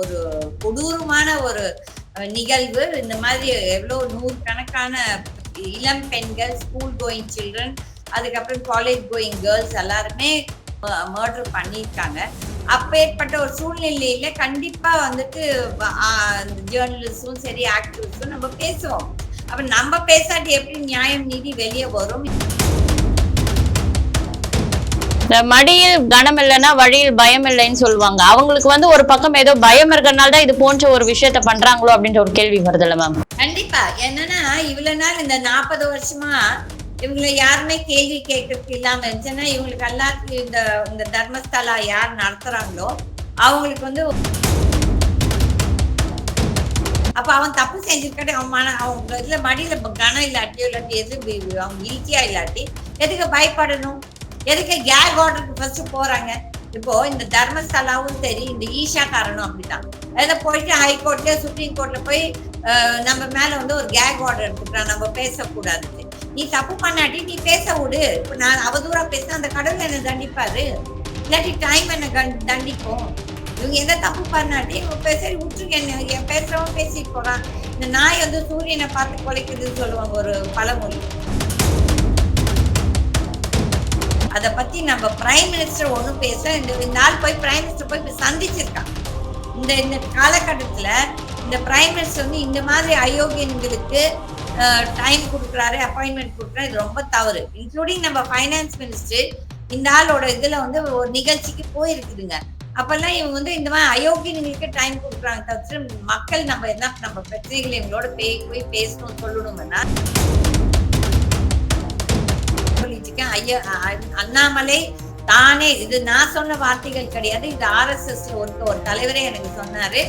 ஒரு கொடூரமான ஒரு நிகழ்வு. இந்த மாதிரி எவ்வளோ நூறு கணக்கான இளம் பெண்கள் ஸ்கூல் கோயிங் சில்ட்ரன் அதுக்கப்புறம் காலேஜ் கோயிங் கேர்ள்ஸ் எல்லாருமே மர்டர் பண்ணியிருக்காங்க. அப்பேற்பட்ட ஒரு சூழ்நிலையில கண்டிப்பா வந்துட்டு ஜேர்னலிஸ்டும் சரி ஆக்டிவிஸ்டும் நம்ம பேசுவோம். அப்ப நம்ம பேசாட்டி எப்படி நியாயம் நீதி வெளியே வரும்? இந்த மடியில் கனம் இல்லைன்னா வழியில் பயம் இல்லைன்னு சொல்லுவாங்க. அவங்களுக்கு வந்து ஒரு பக்கம் ஏதோ பயம் இருக்கிறனால தான் இது போன்ற ஒரு விஷயத்த பண்றாங்களோ அப்படின்ற ஒரு கேள்வி வருதுல்ல மேம் கண்டிப்பா. என்னன்னா இவ்வளவு நாள் இந்த நாற்பது வருஷமா இவங்களை யாருமே கேள்வி கேட்கறதுக்கு இல்லாம இருந்துச்சுன்னா இவங்களுக்கு எல்லாத்துக்கும் இந்த இந்த தர்மஸ்தலா யார் நடத்துறாங்களோ அவங்களுக்கு வந்து அப்ப அவன் தப்பு செஞ்சிருக்காட்டி அவன் மன அவங்க இதுல மடியில கனம் இல்லாட்டியோ இல்லாட்டி எது அவங்க இழுக்கியா இல்லாட்டி எதுக்கு பயப்படணும்? எதுக்கு கேக் ஆர்டருக்கு ஃபர்ஸ்ட் போறாங்க? இப்போ இந்த தர்மஸ்தலாவும் சரி இந்த ஈஷா காரனும் அப்படிதான் அதில் போயிட்டு ஹைகோர்ட்ல சுப்ரீம் கோர்ட்ல போய் நம்ம மேல வந்து ஒரு கேக் ஆர்டர் எடுத்துக்கிறான். நம்ம பேசக்கூடாது நீ தப்பு பண்ணாட்டி நீ பேச விடு. இப்போ நான் அவதூறா பேசினா அந்த கடவுள் என்ன தண்டிப்பாரு? இல்லாட்டி டைம் என்ன கண்- தண்டிக்கும். இவங்க எந்த தப்பு பண்ணாட்டி இவங்க பேச விட்டுருங்க. என்ன என் பேசுறவன் பேசிட்டு போறான். இந்த நாய் வந்து சூரியனை பார்த்து குலைக்குதுன்னு சொல்லுவாங்க ஒரு பழமொழி. அதை பத்தி நம்ம பிரைம் மினிஸ்டர் ஒன்றும் பேச இந்த நாள் போய் பிரைம் மினிஸ்டர் போய் சந்திச்சிருக்காங்க இந்த இந்த காலகட்டத்தில் இந்த பிரைம் மினிஸ்டர் வந்து இந்த மாதிரி அயோக்கியன்களுக்கு டைம் கொடுக்குறாரு அப்பாயின்மெண்ட் கொடுக்குறாரு. இது ரொம்ப தவறு. இன்க்ளூடிங் நம்ம ஃபைனான்ஸ் மினிஸ்டர் இந்த ஆளோட இதில் வந்து ஒரு நிகழ்ச்சிக்கு போயிருக்குதுங்க. அப்பெல்லாம் இவங்க வந்து இந்த மாதிரி அயோக்கியங்களுக்கு டைம் கொடுக்குறாங்க தவிர மக்கள் நம்ம என்ன நம்ம பிரச்சனைகளை இவங்களோட போய் போய் பேசணும் சொல்லணும்னா சொல்லிட்டு இருக்கேன் ஐயா அண்ணாமலை தானே இது நான் சொன்ன வார்த்தைகள் கிடையாது. இது ஆர்எஸ்எஸ் ஒருத்த ஒரு தலைவரே எனக்கு சொன்னாரு.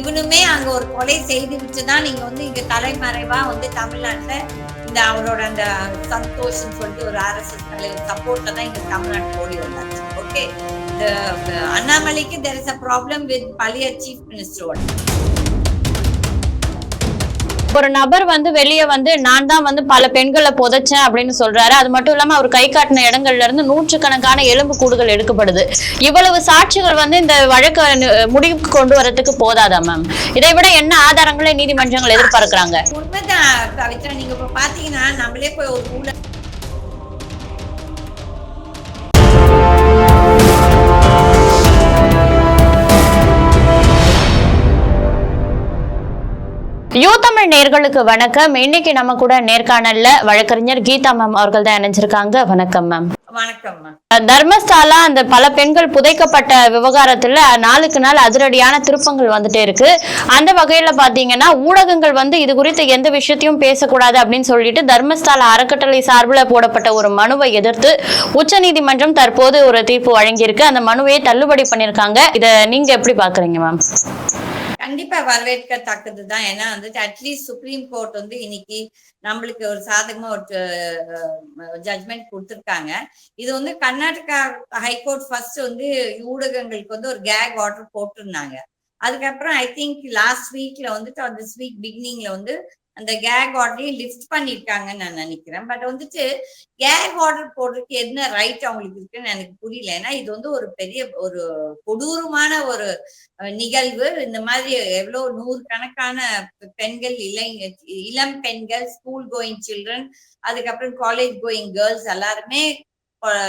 இவனுமே அங்க ஒரு கொலை செய்து விட்டுதான் நீங்க வந்து இங்க தலைமறைவா வந்து தமிழ்நாட்டுல இந்த அவரோட அந்த சந்தோஷம் சொல்லிட்டு ஒரு ஆர்எஸ்எஸ் தலைவர் சப்போர்ட்ல தான் இங்க தமிழ்நாட்டு ஓடி வந்தாச்சு. ஓகே அண்ணாமலைக்கு there is a problem with பழைய சீஃப் மினிஸ்டரோட ஒரு நபர் வந்து வெளியே வந்து நான் தான் வந்து பல பெண்களை புதைச்சேன் அப்படின்னு சொல்றாரு. அது மட்டும் இல்லாம அவர் கை காட்டின இடங்கள்ல இருந்து நூற்றுக்கணக்கான எலும்பு கூடுகள் எடுக்கப்படுது. இவ்வளவு சாட்சிகள் வந்து இந்த வழக்கை முடிவுக்கு கொண்டு வரதுக்கு போதாதா மேம்? இதை விட என்ன ஆதாரங்களை நீதிமன்றங்கள் எதிர்பார்க்கிறாங்க? உண்மைதான் பவித்ரா நீங்க இப்ப பாத்தீங்கன்னா நம்மளே போய் ஒரு ஊழல் யூ தமிழ் நேர்களுக்கு வணக்கம். இன்னைக்கு நம்ம கூட நேர்காணல்ல வழக்கறிஞர் கீதா மேம் அவர்கள் தான் இணைஞ்சிருக்காங்க. வணக்கம் மேம் வணக்கம்மா தர்மஸ்தாலா அந்த பல பெண்கள் புதைக்கப்பட்ட விவகாரத்துல நாளுக்கு நாள் அதிரடியான திருப்பங்கள் வந்துட்டே இருக்கு. அந்த வகையில பாத்தீங்கன்னா ஊடகங்கள் வந்து இது குறித்து எந்த விஷயத்தையும் பேசக்கூடாது அப்படின்னு சொல்லிட்டு தர்மஸ்தாலா அறக்கட்டளை சார்பில் போடப்பட்ட ஒரு மனுவை எதிர்த்து உச்சநீதிமன்றம் தற்போது ஒரு தீர்ப்பு வழங்கியிருக்கு. அந்த மனுவையை தள்ளுபடி பண்ணிருக்காங்க இத நீங்க எப்படி பாக்குறீங்க மேம் கண்டிப்பா வரவேற்கத்தக்கது தான் ஏன்னா வந்துட்டு அட்லீஸ்ட் சுப்ரீம் கோர்ட் வந்து இன்னைக்கு நம்மளுக்கு ஒரு சாதகமா ஒரு ஜட்மெண்ட் கொடுத்துருக்காங்க. இது வந்து கர்நாடகா ஹைகோர்ட் ஃபர்ஸ்ட் வந்து ஊடகங்களுக்கு வந்து ஒரு கேக் ஆர்டர் போட்டிருந்தாங்க. அதுக்கப்புறம் ஐ திங்க் லாஸ்ட் வீக்ல வந்துட்டு திஸ் வீக் பிகினிங்ல வந்து அந்த கேக் ஆர்டரையும் லிஃப்ட் பண்ணிருக்காங்கன்னு நான் நினைக்கிறேன். பட் வந்துட்டு கேக் ஆர்டர் போடுறதுக்கு என்ன ரைட் அவங்களுக்கு இருக்குன்னு எனக்கு புரியல. ஏன்னா இது வந்து ஒரு பெரிய ஒரு கொடூரமான ஒரு நிகழ்வு. இந்த மாதிரி எவ்வளவு நூறு கணக்கான பெண்கள் இளைஞ இளம் பெண்கள் ஸ்கூல் கோயிங் சில்ட்ரன் அதுக்கப்புறம் காலேஜ் கோயிங் கேர்ள்ஸ் எல்லாருமே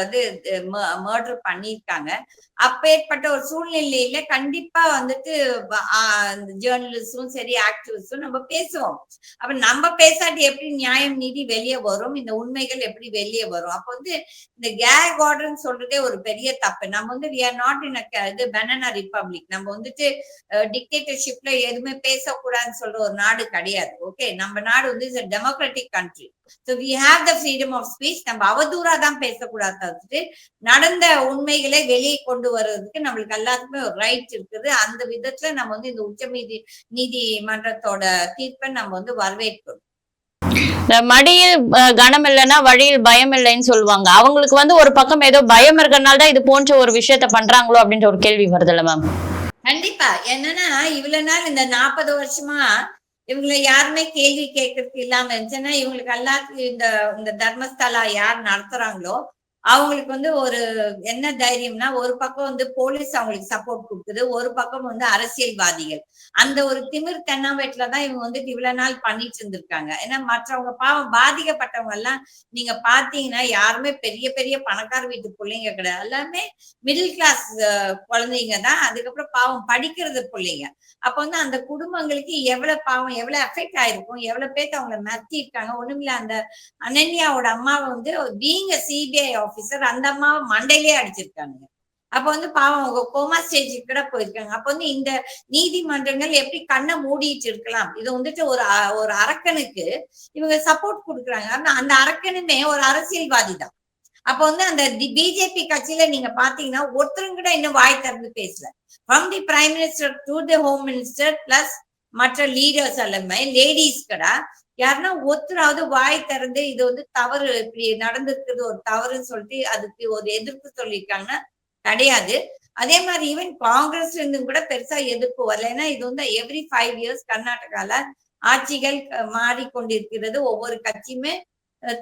இது மர்டர் பண்ணியிருக்காங்க. அப்பேற்பட்ட ஒரு சூழ்நிலையில கண்டிப்பா வந்துட்டு ஜேர்னலிஸ்டும் சரி ஆக்டிவிஸ்டும் நம்ம பேசுவோம். அப்ப நம்ம பேசாட்டி எப்படி நியாயம் நீதி வெளியே வரும்? இந்த உண்மைகள் எப்படி வெளியே வரும்? அப்ப வந்து இந்த கேக் ஆர்டர்னு சொல்றதே ஒரு பெரிய தப்பு. நம்ம வந்து வி ஆர் நாட் இன் இது பெனனா ரிப்பப்ளிக் நம்ம வந்துட்டு டிக்டேட்டர்ஷிப்ல எதுவுமே பேசக்கூடாதுன்னு சொல்ற ஒரு நாடு கிடையாது. ஓகே நம்ம நாடு வந்து is democratic country so we have the freedom of speech நம்ம அவதூறா தான் பேசக்கூடாது தவிர்த்து நடந்த உண்மைகளை வெளியே கொண்டு வர்றதுக்கு நம்மளுக்கு எல்லாத்துக்குமே ஒரு ரைட் இருக்குது. அந்த விதத்துல நம்ம வந்து இந்த உச்ச நீதி நீதிமன்றத்தோட தீர்ப்பை நம்ம வந்து வரவேற்கிறோம் இந்த மடியில் கனம் இல்லைன்னா வழியில் பயம் இல்லைன்னு சொல்லுவாங்க. அவங்களுக்கு வந்து ஒரு பக்கம் ஏதோ பயம் இருக்கறனால தான் இது போன்ற ஒரு விஷயத்த பண்றாங்களோ அப்படின்ற ஒரு கேள்வி வருதுல்ல மேம் கண்டிப்பா. என்னன்னா இவ்வளவு நாள் இந்த நாற்பது வருஷமா இவங்களை யாருமே கேள்வி கேட்கறதுக்கு இல்லாம இருந்துச்சுன்னா இவங்களுக்கு எல்லாத்துக்கும் இந்த இந்த தர்மஸ்தலா யார் நடத்துறாங்களோ அவங்களுக்கு வந்து ஒரு என்ன தைரியம்னா ஒரு பக்கம் வந்து போலீஸ் அவங்களுக்கு சப்போர்ட் கொடுக்குது ஒரு பக்கம் வந்து அரசியல்வாதிகள். அந்த ஒரு திமிர் தென்னாவேட்டுல தான் இவங்க வந்து இவ்வளவு நாள் பண்ணிட்டு இருந்திருக்காங்க. ஏன்னா மற்றவங்க பாவம் பாதிக்கப்பட்டவங்க எல்லாம் நீங்க பாத்தீங்கன்னா யாருமே பெரிய பெரிய பணக்கார வீட்டு பிள்ளைங்க கிடையாது. எல்லாமே மிடில் கிளாஸ் குழந்தைங்க தான். அதுக்கப்புறம் பாவம் படிக்கிறது பிள்ளைங்க. அப்ப வந்து அந்த குடும்பங்களுக்கு எவ்வளவு பாவம் எவ்வளவு எஃபெக்ட் ஆயிருக்கும் எவ்வளவு பேர்த்து அவங்கள மறத்தி இருக்காங்க ஒண்ணுமில்ல அந்த அனன்யாவோட அம்மாவை வந்து பீங்க சிபிஐ ஆபீசர் அந்த அம்மாவை மண்டையிலே அடிச்சிருக்காங்க. அப்ப வந்து பாவம் அவங்க கோமா ஸ்டேஜுக்கு கூட போயிருக்காங்க. அப்ப வந்து இந்த நீதிமன்றங்கள் எப்படி கண்ணை மூடிட்டு இருக்கலாம் இது வந்துட்டு ஒரு ஒரு அரக்கனுக்கு இவங்க சப்போர்ட் கொடுக்குறாங்க. ஆனா அந்த அரக்கனுமே ஒரு அரசியல்வாதி தான். அப்ப வந்து அந்த பிஜேபி கட்சியில நீங்க பாத்தீங்கன்னா ஒருத்தரும் கூட இன்னும் வாய் திறந்து பேசல. From the prime minister to the home minister plus மற்ற லீடர்ஸ் எல்லாமே லேடிஸ் கூட யாருன்னா ஒருத்தராவது வாய் திறந்து இது வந்து தவறு இப்படி நடந்திருக்குது ஒரு தவறுன்னு சொல்லிட்டு அதுக்கு ஒரு எதிர்ப்பு சொல்லியிருக்காங்கன்னா கிடையாது. அதே மாதிரி ஈவன் காங்கிரஸ்ல இருந்து கூட பெருசா எதிர்ப்பு வரல. ஏன்னா இது வந்து எவ்ரி ஃபைவ் இயர்ஸ் கர்நாடகால ஆட்சிகள் மாறிக்கொண்டிருக்கிறது. ஒவ்வொரு கட்சியுமே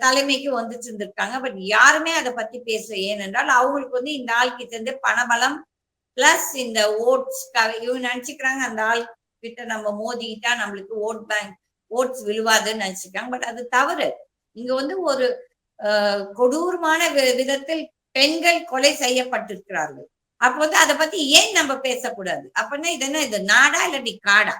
தலைமைக்கு வந்துட்டு இருந்திருக்காங்க. பட் யாருமே அதை பத்தி பேசல. ஏனென்றால் அவங்களுக்கு வந்து இந்த ஆள் கிட்ட இருந்து பணபலம் பிளஸ் இந்த ஓட்ஸ் இவங்க நினைச்சுக்கிறாங்க அந்த ஆள் கிட்ட நம்ம மோதிக்கிட்டா நம்மளுக்கு ஓட் பேங்க் ஓட்ஸ் விழுவாதுன்னு நினைச்சிருக்காங்க. பட் அது தவறு. இங்க வந்து ஒரு கொடூரமான வி- விதத்தில் பெண்கள் கொலை செய்யப்பட்டிருக்கிறார்கள். அப்ப வந்து அதை பத்தி ஏன் நம்ம பேசக்கூடாது? அப்படின்னா இது என்ன? இது நாடா இல்லாட்டி காடா?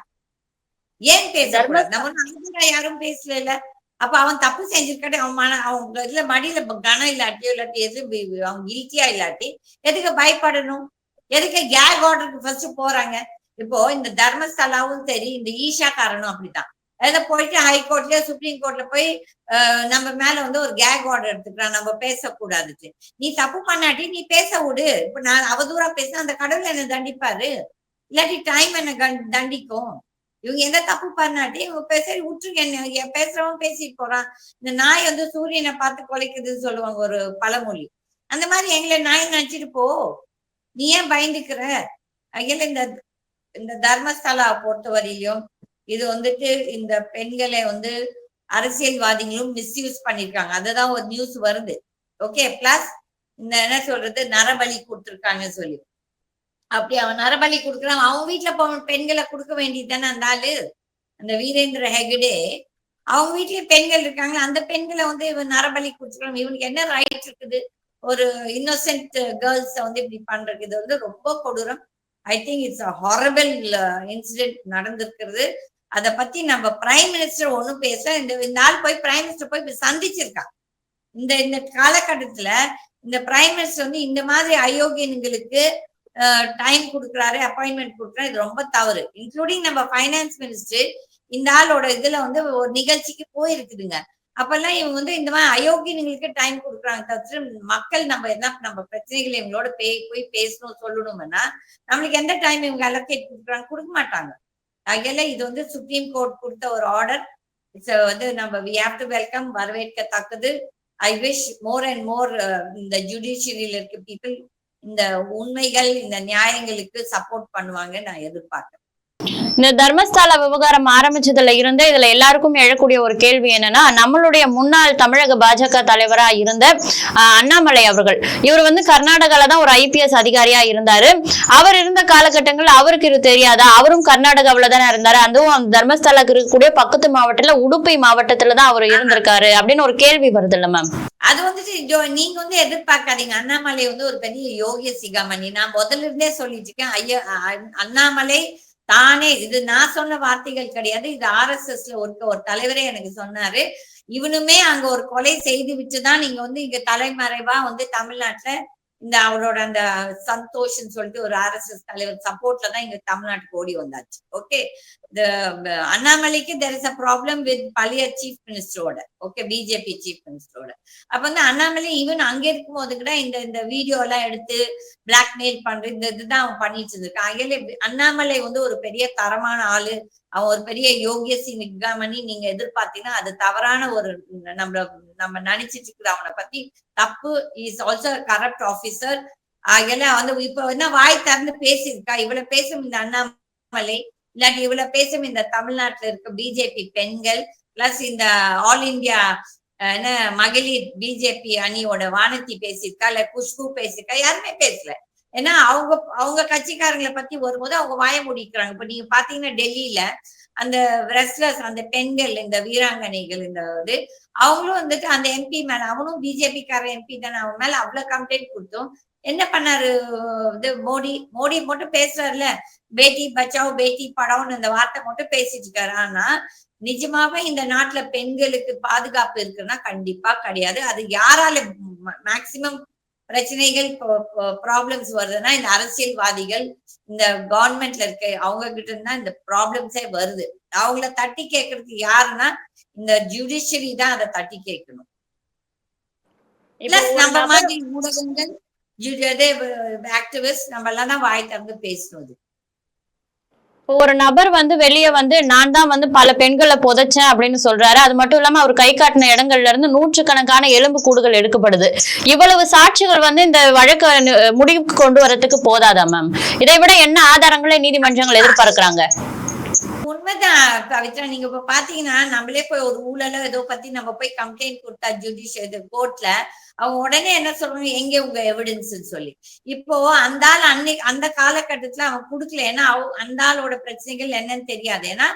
ஏன் பேசக்கூடாது? நம்ம ஒண்ணும் யாரும் பேசல அப்ப அவன் தப்பு செஞ்சிருக்காட்டி அவன் மன அவன் இதுல மடியில கனம் இல்லாட்டியோ இல்லாட்டி எது அவங்க அவன் கில்ட்டியா இல்லாட்டி எதுக்கு பயப்படணும்? எதுக்கு கேக் ஆர்டருக்கு ஃபர்ஸ்ட் போறாங்க? இப்போ இந்த தர்மஸ்தலாவும் சரி இந்த ஈஷா காரணம் அப்படித்தான். அதில் போயிட்டு ஹைகோர்ட்லயோ சுப்ரீம் கோர்ட்ல போய் நம்ம மேல வந்து ஒரு கேக் ஆர்டர் எடுத்துக்கிறான் நம்ம பேசக்கூடாதுட்டு நீ தப்பு பண்ணாட்டி நீ பேச விடு. இப்ப நான் அவதூறா பேசினா அந்த கடவுள் என்ன தண்டிப்பாரு. இல்லாட்டி டைம் என்ன தண்டிக்கும். இவங்க எந்த தப்பு பண்ணாட்டி இவங்க பேச சரி என்ன பேசுறவன் பேசிட்டு போறான். இந்த நாய் வந்து சூரியனை பார்த்து குலைக்குதுன்னு சொல்லுவாங்க ஒரு பழமொழி. அந்த மாதிரி எங்களை நாய் நினைச்சிட்டு போ. நீ ஏன் பயந்துக்கிற? எங்களை இந்த இந்த தர்மஸ்தலா பொறுத்தவரையிலும் இது வந்துட்டு இந்த பெண்களை வந்து அரசியல்வாதிகளும் மிஸ்யூஸ் பண்ணிருக்காங்க. அதுதான் ஒரு நியூஸ் வருது. ஓகே பிளஸ் இந்த என்ன சொல்றது? நரபலி கொடுத்துருக்காங்க சொல்லி. அப்படி அவன் நரபலி கொடுக்குறான். அவன் வீட்டுல போன பெண்களை கொடுக்க வேண்டியது தானே அந்த ஆளு? அந்த வீரேந்திர ஹெகடே. அவங்க வீட்லயே பெண்கள் இருக்காங்க. அந்த பெண்களை வந்து இவன் நரபலி கொடுத்துருக்கான் இவனுக்கு என்ன ரைட் இருக்குது? ஒரு இன்னோசென்ட் கேர்ள்ஸ வந்து இப்படி பண்றது. இது வந்து ரொம்ப கொடூரம். I think it's a horrible incident நடந்திருக்கிறது. அதை பத்தி நம்ம பிரைம் மினிஸ்டர் ஒண்ணும் பேச இந்த நாள் போய் பிரைம் மினிஸ்டர் போய் இப்ப சந்திச்சிருக்கான் இந்த இந்த காலகட்டத்துல இந்த பிரைம் மினிஸ்டர் வந்து இந்த மாதிரி அயோக்கியன்களுக்கு டைம் கொடுக்குறாரு அப்பாயின்மெண்ட் கொடுக்குறாரு இது ரொம்ப தவறு. இன்க்ளூடிங் நம்ம ஃபைனான்ஸ் மினிஸ்டர் இந்த ஆளோட இதுல வந்து ஒரு நிகழ்ச்சிக்கு போயிருக்குதுங்க. அப்பெல்லாம் இவங்க வந்து இந்த மாதிரி அயோக்கியங்களுக்கு டைம் கொடுக்குறாங்க தவிர மக்கள் நம்ம என்ன நம்ம பிரச்சனைகளை இவங்களோட பே போய் பேசணும் சொல்லணும்னா நம்மளுக்கு எந்த டைம் இவங்க அலோகேட் கொடுக்குறாங்க? கொடுக்க மாட்டாங்க. ஆகையால இது வந்து சுப்ரீம் கோர்ட் கொடுத்த ஒரு ஆர்டர் இட்ஸ் வந்து நம்ம வி ஹாவ் டு வெல்கம் வரவேற்கத்தக்கது. I wish more and more இந்த ஜுடிஷியரியில இருக்க பீப்புள் இந்த உண்மைகள் இந்த நியாயங்களுக்கு சப்போர்ட் பண்ணுவாங்க நான் எதிர்பார்க்கிறேன். இந்த தர்மஸ்தால விவகாரம் ஆரம்பிச்சதுல இருந்தே இதுல எல்லாருக்கும் எழக்கூடிய ஒரு கேள்வி என்னன்னா நம்மளுடைய முன்னாள் தமிழக பாஜக தலைவரா இருந்த அண்ணாமலை அவர்கள். இவர் வந்து கர்நாடகால தான் ஒரு ஐபிஎஸ் அதிகாரியா இருந்தாரு. அவர் இருந்த காலகட்டங்கள்ல அவருக்கு இது தெரியாதா? அவரும் கர்நாடகாவில தானே இருந்தாரு. அதுவும் அந்த தர்மஸ்தலாக்கு இருக்கக்கூடிய பக்கத்து மாவட்டத்துல உடுப்பை மாவட்டத்துல தான் அவர் இருந்திருக்காரு அப்படின்னு ஒரு கேள்வி வருது இல்ல மேம். அது வந்துட்டு நீங்க வந்து எதிர்பார்க்காதீங்க. அண்ணாமலை வந்து ஒரு பெரிய யோகிய சிகாமணி. நான் முதல்ல இருந்தே சொல்லிட்டு இருக்கேன். ஐயா அண்ணாமலை தானே இது நான் சொன்ன வார்த்தைகள் கிடையாது. இது ஆர் எஸ் எஸ்ல ஒரு ஒரு தலைவரே எனக்கு சொன்னாரு. இவனுமே அங்க ஒரு கொலை செய்து விட்டுதான் நீங்க வந்து இங்க தலைமறைவா வந்து தமிழ்நாட்டுல இந்த அவரோட அந்த சந்தோஷ்னு சொல்லிட்டு ஒரு ஆர்எஸ்எஸ் தலைவர் சப்போர்ட்ல தான் இங்க தமிழ்நாட்டுக்கு ஓடி வந்தாச்சு. ஓகே? அண்ணாமலைக்கு there is a problem with பழைய சீஃப் மினிஸ்டரோட ஓகே பிஜேபி சீஃப் மினிஸ்டரோட அப்ப வந்து அண்ணாமலை ஈவன் அங்க இருக்கும் போது கூட இந்த இந்த வீடியோ எல்லாம் எடுத்து பிளாக்மெயில் பண்ற இந்த இதுதான் அவன் பண்ணிட்டு இருந்திருக்கான். அகையில அண்ணாமலை வந்து ஒரு பெரிய தரமான ஆளு அவன் ஒரு பெரிய யோகியசி நிகாமணி நீங்க எதிர்பார்த்தீங்கன்னா அது தவறான ஒரு நம்ம நம்ம நினைச்சிட்டு இருக்குது. அவனை பத்தி தப்பு இஸ் ஆல்சோ கரப்ட் ஆபீசர் ஆகையில வந்து இப்ப என்ன வாய் திறந்து பேசியிருக்கா? இவ்வளவு பேசும் இந்த அண்ணாமலை இல்லாட்டி இவ்வளவு பேசும் இந்த தமிழ்நாட்டுல இருக்க பிஜேபி பெண்கள் பிளஸ் இந்த ஆல் இந்தியா என்ன மகளிர் பிஜேபி அணியோட வானதி பேசியிருக்கா இல்ல குஷ்பு பேசியிருக்கா யாருமே பேசல. ஏன்னா அவங்க அவங்க கட்சிக்காரங்களை பத்தி வரும்போது அவங்க வாய முடிக்கிறாங்க. இப்ப நீங்க பாத்தீங்கன்னா டெல்லியில அந்த ரெஸ்லர்ஸ் அந்த பெண்கள் இந்த வீராங்கனைகள் இந்த இது அவங்களும் வந்துட்டு அந்த எம்பி மேல அவனும் பிஜேபி கார எம்பி தானே அவன் மேல அவ்வளவு கம்ப்ளைண்ட் கொடுத்தோம். என்ன பண்ணாரு? இது மோடி மோடி மட்டும் பேசுறாருல பேட்டி பச்சாவ் பேட்டி படாவ்னு இந்த வார்த்தை மட்டும் பேசிட்டு இருக்காரு. ஆனா நிஜமாவே இந்த நாட்டுல பெண்களுக்கு பாதுகாப்பு இருக்குன்னா கண்டிப்பா கிடையாது. அது யாரால மேக்சிமம் பிரச்சனைகள் ப்ராப்ளம்ஸ் வருதுன்னா இந்த அரசியல்வாதிகள் இந்த கவர்மெண்ட்ல இருக்க அவங்க கிட்ட இருந்தா இந்த ப்ராப்ளம்ஸே வருது. அவங்கள தட்டி கேட்கறதுக்கு யாருன்னா இந்த ஜுடிஷியரி தான் அதை தட்டி கேட்கணும் நம்ம மாதிரி ஊடகங்கள் ஆக்டிவிஸ்ட் நம்ம எல்லாம் தான் வாய் திறந்து பேசணும் ஒரு நபர் வந்து வெளியே வந்து நான் தான் வந்து பல பெண்களை புதைச்சேன் அப்படின்னு சொல்றாரு. அது மட்டும் இல்லாம அவர் கை காட்டின இடங்கள்ல இருந்து நூற்றுக்கணக்கான எலும்பு கூடுகள் எடுக்கப்படுது. இவ்வளவு சாட்சிகள் வந்து இந்த வழக்கு முடிவுக்கு கொண்டு வரதுக்கு போதாதா மேம் இதை விட என்ன ஆதாரங்களை நீதிமன்றங்கள் எதிர்பார்க்கிறாங்க? உண்மைதான். பவித்ரா நீங்க இப்ப பாத்தீங்கன்னா நம்மளே போய் ஒரு ஊழல ஏதோ பத்தி நம்ம போய் கம்ப்ளைண்ட் கொடுத்தா ஜுடிஷியல் இது கோர்ட்ல அவங்க உடனே என்ன சொல்றாங்க எங்க உங்க எவிடன்ஸ் சொல்லி. இப்போ அந்த ஆள் அன்னைக்கு அந்த காலகட்டத்துல அவன் கொடுக்கல. ஏன்னா அந்த ஆளோட பிரச்சனைகள் என்னன்னு தெரியாது. ஏன்னா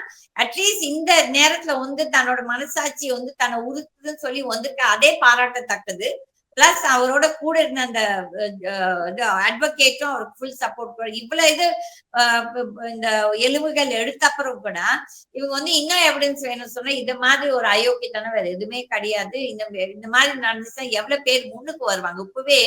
அட்லீஸ்ட் இந்த நேரத்துல வந்து தன்னோட மனசாட்சி வந்து தன்னை உறுத்துன்னு சொல்லி வந்திருக்க அதே பாராட்டத்தக்கது. பிளஸ் அவரோட கூட இருந்த அந்த அட்வொகேட்டும் அவருக்கு ஃபுல் சப்போர்ட் இவ்வளவு இது இந்த எலும்புகள் எடுத்த அப்புறம் கூட இவங்க வந்து இன்னும் எவிடன்ஸ் வேணும் சொன்னா இது மாதிரி ஒரு அயோக்கியத்தனம் வேற எதுவுமே கிடையாது. இந்த இந்த மாதிரி நடந்துச்சுன்னா எவ்வளவு பேர் முன்னுக்கு வருவாங்க? இப்பவே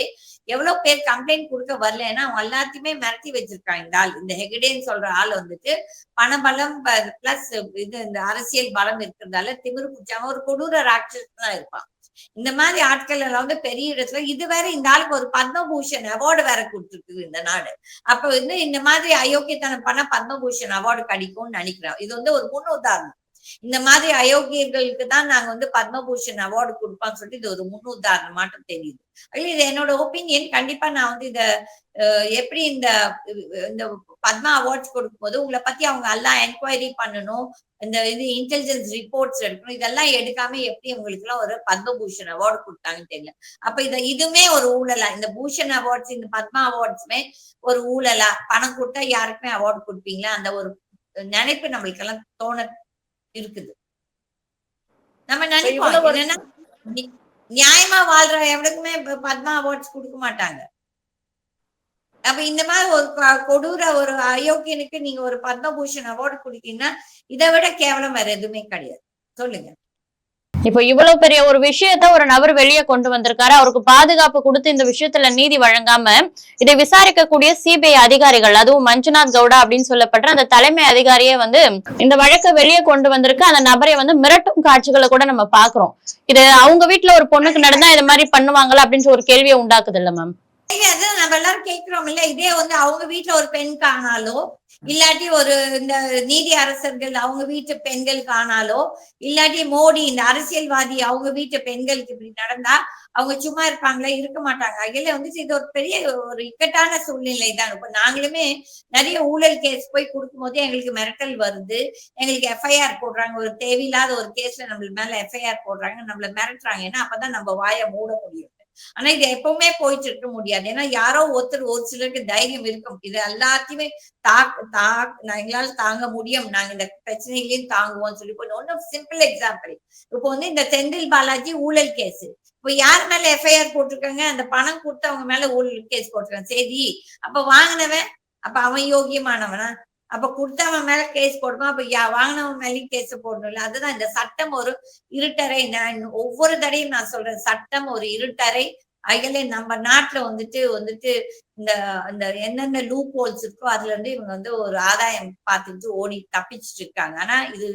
எவ்வளவு பேர் கம்ப்ளைண்ட் கொடுக்க வரலன்னா அவங்க எல்லாத்தையுமே மிரட்டி வச்சிருக்காங்க. இந்த ஆள் இந்த ஹெகடேன்னு சொல்ற ஆள் வந்துட்டு பணபலம் பிளஸ் இது இந்த அரசியல் பலம் இருக்கிறதால திமிரு பிடிச்சாம ஒரு கொடூர ராட்சஸ் தான் இருப்பான். இந்த மாதிரி ஆட்கள் எல்லாம் வந்து பெரிய இடத்துல இதுவரை இந்த ஆளுக்கு ஒரு பத்மபூஷன் அவார்டு வேற கொடுத்துருக்கு இந்த நாடு. அப்ப வந்து இந்த மாதிரி அயோக்கியத்தனம் பண்ண பத்மபூஷன் அவார்டு கிடைக்கும்னு நினைக்கிறோம் இது வந்து ஒரு முன் உதாரணம் இந்த மாதிரி அயோக்கியர்களுக்கு தான் நாங்க வந்து பத்மபூஷன் அவார்டு கொடுப்பான்னு சொல்லிட்டு இது ஒரு முன் உதாரணம் தெரியுது. இது என்னோட ஒப்பீனியன் கண்டிப்பா நான் வந்து இத எப்படி இந்த இந்த பத்மா அவார்ட்ஸ் கொடுக்கும்போது உங்களை பத்தி அவங்க எல்லாம் என்கொயரி பண்ணணும். இந்த இது இன்டெலிஜென்ஸ் ரிப்போர்ட்ஸ் எடுக்கணும். இதெல்லாம் எடுக்காம எப்படி உங்களுக்கு எல்லாம் ஒரு பத்மபூஷன் அவார்டு கொடுத்தாங்கன்னு தெரியல. அப்ப இத இதுவுமே ஒரு ஊழலா. இந்த பூஷன் அவார்ட்ஸ் இந்த பத்மா அவார்ட்ஸுமே ஒரு ஊழலா. பணம் கொடுத்தா யாருக்குமே அவார்டு கொடுப்பீங்களா? அந்த ஒரு நினைப்பு நம்மளுக்கு எல்லாம் தோண இருக்குது. நம்ம நினைப்போம். என்னன்னா நியாயமா வாழ்ற எவனுக்குமே பத்மா அவார்ட்ஸ் கொடுக்க மாட்டாங்க. அப்ப இந்த மாதிரி ஒரு கொடூர ஒரு அயோக்கியனுக்கு நீங்க ஒரு பத்மபூஷன் அவார்டு கொடுத்தீங்கன்னா இதை விட கேவலம் வேற எதுவுமே கிடையாது. சொல்லுங்க. இப்போ இவ்வளவு பெரிய ஒரு விஷயத்த ஒரு நபர் வெளியே கொண்டு வந்திருக்காரு. அவருக்கு பாதுகாப்பு கொடுத்து இந்த விஷயத்துல நீதி வழங்காம இதை விசாரிக்கக்கூடிய சிபிஐ அதிகாரிகள் அதுவும் மஞ்சுநாத் கவுடா அப்படின்னு சொல்லப்படுற அந்த தலைமை அதிகாரியே வந்து இந்த வழக்கை வெளியே கொண்டு வந்திருக்கு. அந்த நபரை வந்து மிரட்டும் காட்சிகளை கூட நம்ம பாக்குறோம் இது அவங்க வீட்டுல ஒரு பொண்ணுக்கு நடந்தா இது மாதிரி பண்ணுவாங்களா அப்படின்னு ஒரு கேள்வியை உண்டாக்குது இல்ல மேம் நம்ம எல்லாரும் கேட்கிறோம் இல்ல இதே வந்து அவங்க வீட்டுல ஒரு பெண் காணாலோ இல்லாட்டி ஒரு இந்த நீதி அரசர்கள் அவங்க வீட்டு பெண்கள் ஆனாலோ இல்லாட்டி மோடி இந்த அரசியல்வாதி அவங்க வீட்டு பெண்களுக்கு இப்படி நடந்தா அவங்க சும்மா இருப்பாங்களே இருக்க மாட்டாங்க. அகில வந்து இது ஒரு பெரிய ஒரு இக்கட்டான சூழ்நிலை தான். இப்ப நாங்களுமே நிறைய ஊழல் கேஸ் போய் கொடுக்கும்போது எங்களுக்கு மிரட்டல் வருது. எங்களுக்கு எஃப்ஐஆர் போடுறாங்க. ஒரு தேவையில்லாத ஒரு கேஸ்ல நம்மளுக்கு மேல எஃப்ஐஆர் போடுறாங்க. நம்மள மிரட்டுறாங்க. ஏன்னா அப்பதான் நம்ம வாயை மூட முடியும். ஆனா இது எப்பவுமே போயிட்டு இருக்க முடியாது. ஏன்னா யாரோ ஒருத்தர் ஒரு சிலருக்கு தைரியம் இருக்கும். இது எல்லாத்தையுமே தா தா நான் எங்களால தாங்க முடியும். நாங்க இந்த பிரச்சனையிலையும் தாங்குவோம் சொல்லி. போய் ஒன்னும் சிம்பிள் எக்ஸாம்பிள் இப்போ வந்து இந்த செந்தில் பாலாஜி ஊழல் கேஸ் இப்போ யார் மேல எஃப்ஐஆர் போட்டிருக்காங்க? அந்த பணம் கொடுத்தவங்க மேல ஊழல் கேஸ் போட்டிருக்காங்க. சரி அப்ப வாங்கினவன் அப்ப அவன் யோகியமானவனா? அப்ப கொடுத்தவன் மேல கேஸ் போடுமா அப்ப யா வாங்கினவன் மேலேயும் கேஸ் போடணும்ல. அதுதான் இந்த சட்டம் ஒரு இருட்டறை. நான் ஒவ்வொரு தடையும் நான் சொல்றேன். சட்டம் ஒரு இருட்டறை. அதிலே நம்ம நாட்டுல வந்துட்டு வந்துட்டு இந்த இந்த என்னென்ன லூப் ஹோல்ஸ் இருக்கோ அதுல இருந்து இவங்க வந்து ஒரு ஆதாயம் பார்த்துட்டு ஓடி தப்பிச்சுட்டு இருக்காங்க. ஆனா இது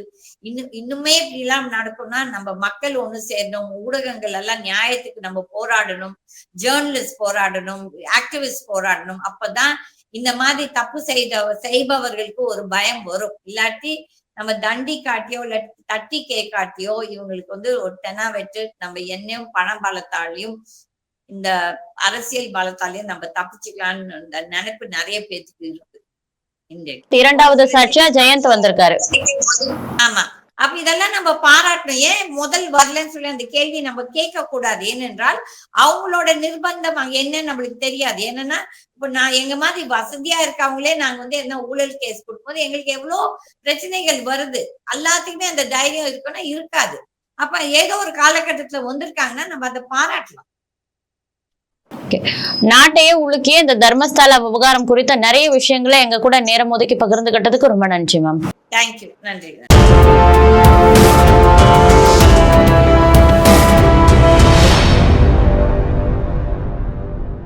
இன்னும் இன்னுமே இப்படி எல்லாம் நடக்கும்னா நம்ம மக்கள் ஒண்ணு சேரணும். ஊடகங்கள் எல்லாம் நியாயத்துக்கு நம்ம போராடணும். ஜேர்னலிஸ்ட் போராடணும். ஆக்டிவிஸ்ட் போராடணும். அப்பதான் இந்த மாதிரி தப்பு செய்த செய்பவர்களுக்கு ஒரு பயம் வரும். இல்லாட்டி நம்ம தண்டி காட்டியோ இல்ல தட்டி கே காட்டியோ இவங்களுக்கு வந்து ஒரு தெனா வெட்டு நம்ம என்னையும் பண பலத்தாலையும் இந்த அரசியல் பலத்தாலையும் நம்ம தப்பிச்சுக்கலாம்னு இந்த நினைப்பு நிறைய பேத்துக்கு இருக்கு இரண்டாவது சாட்சியா ஜெயந்த் வந்திருக்காரு. ஆமா. அப்ப இதெல்லாம் நம்ம பாராட்டணும். ஏன் முதல் வரலன்னு சொல்லி அந்த கேள்வி நம்ம கேட்க கூடாது ஏனென்றால் அவங்களோட நிர்பந்தம் அங்க என்னன்னு நம்மளுக்கு தெரியாது. என்னன்னா இப்ப நான் எங்க மாதிரி வசதியா இருக்கவங்களே நாங்க வந்து என்ன ஊழல் கேஸ் கொடுக்கும்போது எங்களுக்கு எவ்வளவு பிரச்சனைகள் வருது. எல்லாத்துக்குமே அந்த தைரியம் இருக்குன்னா இருக்காது. அப்ப ஏதோ ஒரு காலகட்டத்துல வந்திருக்காங்கன்னா நம்ம அதை பாராட்டலாம். நாட்டையே உலுக்கிய இந்த தர்மஸ்தல விவகாரம் குறித்த நிறைய விஷயங்களை எங்க கூட நேரம் ஒதுக்கி பகிர்ந்துகிட்டதுக்கு ரொம்ப நன்றி மேம் தேங்க்யூ நன்றி.